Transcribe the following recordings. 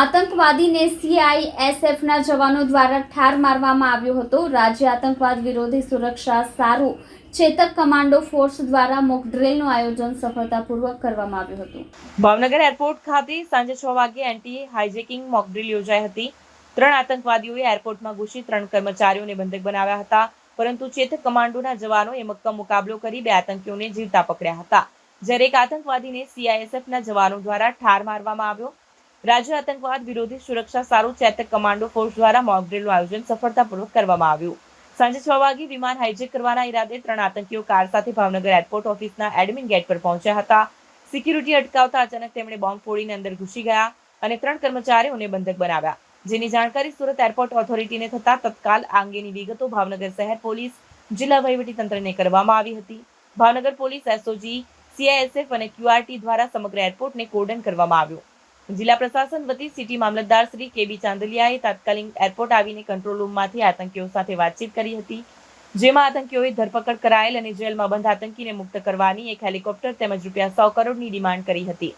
આતંકવાદીને સીઆઈએસએફના જવાનો દ્વારા ઠાર મારવામાં આવ્યો હતો. રાજ્ય આતંકવાદ વિરોધી સુરક્ષા સારું ચેતક કમાન્ડો ફોર્સ દ્વારા મોક ડ્રિલનું આયોજન સફળતાપૂર્વક કરવામાં આવ્યું હતું. ભાવનગર એરપોર્ટ ખાતે સાંજે છ વાગ્યે એન્ટી હાઇજેકિંગ મોકડ્રીલ યોજાઈ હતી. ત્રણ આતંકવાદીઓએ એરપોર્ટમાં ઘૂસી ત્રણ કર્મચારીઓને બંધક બનાવ્યા હતા, પરંતુ ચેતક કમાન્ડોના જવાનોએ મક્કમ મુકાબલો કરી બે આતંકીઓને જીવતા પકડ્યા હતા. જ્યારે એક આતંકવાદીને સીઆઈએસએફના જવાનો દ્વારા ઠાર મારવામાં આવ્યો રાજ્ય આતંકવાદ વિરોધી સુરક્ષા સારું ચેતક કમાન્ડો ફોર્સ દ્વારા મોકડ્રીલનું આયોજન સફળતાપૂર્વક કરવામાં આવ્યું. સાંજે છ વાગે વિમાન હાઇજેક કરવાના ઈરાદે ત્રણ આતંકીઓ કાર સાથે ભાવનગર એરપોર્ટ ઓફિસના એડમિન ગેટ પર પહોંચ્યા હતા. સિક્યુરિટી અટકાવતા અચાનક તેમણે બોમ્બ ફોડીને અંદર ઘૂસી ગયા અને ત્રણ કર્મચારીઓને બંધક બનાવ્યા. જેની જાણકારી સુરત એરપોર્ટ ઓથોરિટીને થતા તત્કાલ આ અંગેની વિગતો ભાવનગર શહેર પોલીસ, જિલ્લા તંત્રને કરવામાં આવી હતી. ભાવનગર પોલીસ, એસઓજી, સીઆઈએસએફ અને ક્યુઆરટી દ્વારા સમગ્ર એરપોર્ટને કોર્ડન કરવામાં આવ્યું. જિલ્લા પ્રશાસન વતી સિટી મામલતદાર શ્રી કેબી ચાંદલિયાએ તાત્કાલિક એરપોર્ટ આવીને કંટ્રોલ રૂમમાંથી આતંકીઓ સાથે વાતચીત કરી હતી, જેમાં આતંકીઓએ ધરપકડ કરાયેલ અને જેલમાં બંધ આતંકીને મુક્ત કરવાની એક હેલિકોપ્ટર તેમજ રૂપિયા સો કરોડની ડિમાન્ડ કરી હતી.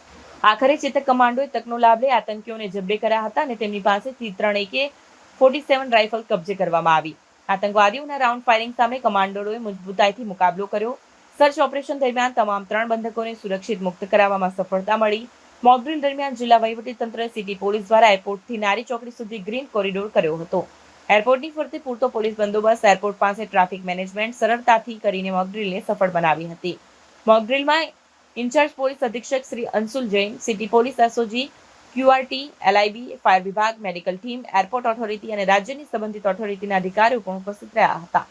આખરે ચેતક કમાન્ડોએ તકનો લાભ લઈ આતંકીઓને જબ્બે કર્યા હતા અને તેમની પાસેથી ત્રણ એકે ફોર્ટી સેવન રાઇફલ કબજે કરવામાં આવી. આતંકવાદીઓના રાઉન્ડ ફાયરિંગ સામે કમાન્ડરોએ મજબૂતાઈથી મુકાબલો કર્યો. સર્ચ ઓપરેશન દરમિયાન તમામ ત્રણ બંધકોને સુરક્ષિત મુક્ત કરાવવામાં સફળતા મળી. મોકડ્રીલ દરમિયાન જિલ્લા વહીવટીતંત્ર, સિટી પોલીસ દ્વારા એરપોર્ટથી નારી ચોકડી સુધી ગ્રીન કોરિડોર કર્યો હતો. એરપોર્ટની ફરતે પૂરતો પોલીસ બંદોબસ્ત, એરપોર્ટ પાસે ટ્રાફિક મેનેજમેન્ટ સરળતાથી કરીને મોકડ્રીલને સફળ બનાવી હતી. મોકડ્રીલમાં ઇન્ચાર્જ પોલીસ અધિક્ષક Shri Anshul Jain, city police SOG QRT, LIB, fire વિભાગ, મેડિકલ ટીમ, એરપોર્ટ ઓથોરિટી અને રાજ્યની સંબંધિત ઓથોરિટીના અધિકારીઓ પણ ઉપસ્થિત રહ્યા હતા.